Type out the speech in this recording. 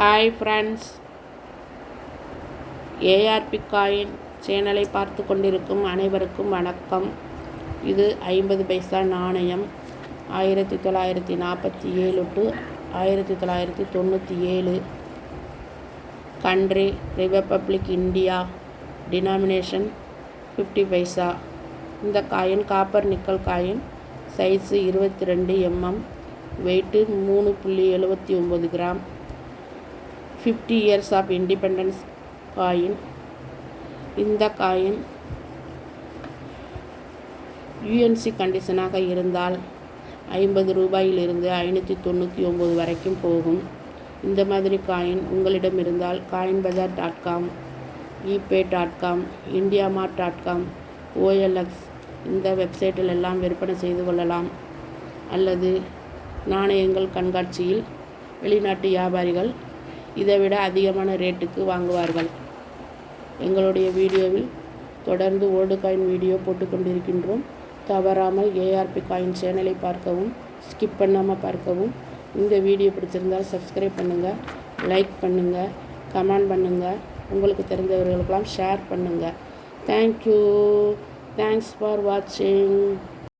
Hi friends ARP coin சேனலை பார்த்து கொண்டிருக்கும் அனைவருக்கும் வணக்கம். இது ஐம்பது பைசா நாணயம். ஆயிரத்தி தொள்ளாயிரத்தி நாற்பத்தி ஏழு டு ஆயிரத்தி தொள்ளாயிரத்தி தொண்ணூற்றி ஏழு. Country republic India denomination fifty paisa இந்த coin copper nickel coin size இருபத்தி ரெண்டு எம்எம் வெயிட்டு மூணு புள்ளி எழுபத்தி ஒம்பது gram. Fifty years of independence coin இந்த காயின் யூஎன்சி கண்டிஷனாக இருந்தால் ஐம்பது ரூபாயிலிருந்து ஐநூற்றி தொண்ணூற்றி ஒம்பது வரைக்கும் போகும். இந்த மாதிரி காயின் உங்களிடம் இருந்தால் coin bazaar dot com eBay dot com IndiaMART dot com OLX இந்த வெப்சைட்டில் எல்லாம் விற்பனை செய்து கொள்ளலாம். அல்லது நாணயங்கள் கண்காட்சியில் வெளிநாட்டு வியாபாரிகள் இதை விட அதிகமான ரேட்டுக்கு வாங்குவார்கள். எங்களுடைய வீடியோவில் தொடர்ந்து ஓல்டு காயின் வீடியோ போட்டுக்கொண்டிருக்கின்றோம் தவறாமல் ஏஆர்பி காயின் சேனலை பார்க்கவும் ஸ்கிப் பண்ணாமல் பார்க்கவும். இந்த வீடியோ பிடிச்சிருந்தால் சப்ஸ்கிரைப் பண்ணுங்கள் லைக் பண்ணுங்கள் கமெண்ட் பண்ணுங்கள் உங்களுக்கு தெரிந்தவர்களுக்கெல்லாம் ஷேர் பண்ணுங்கள் தேங்க்யூ தேங்க்ஸ் ஃபார் வாட்சிங்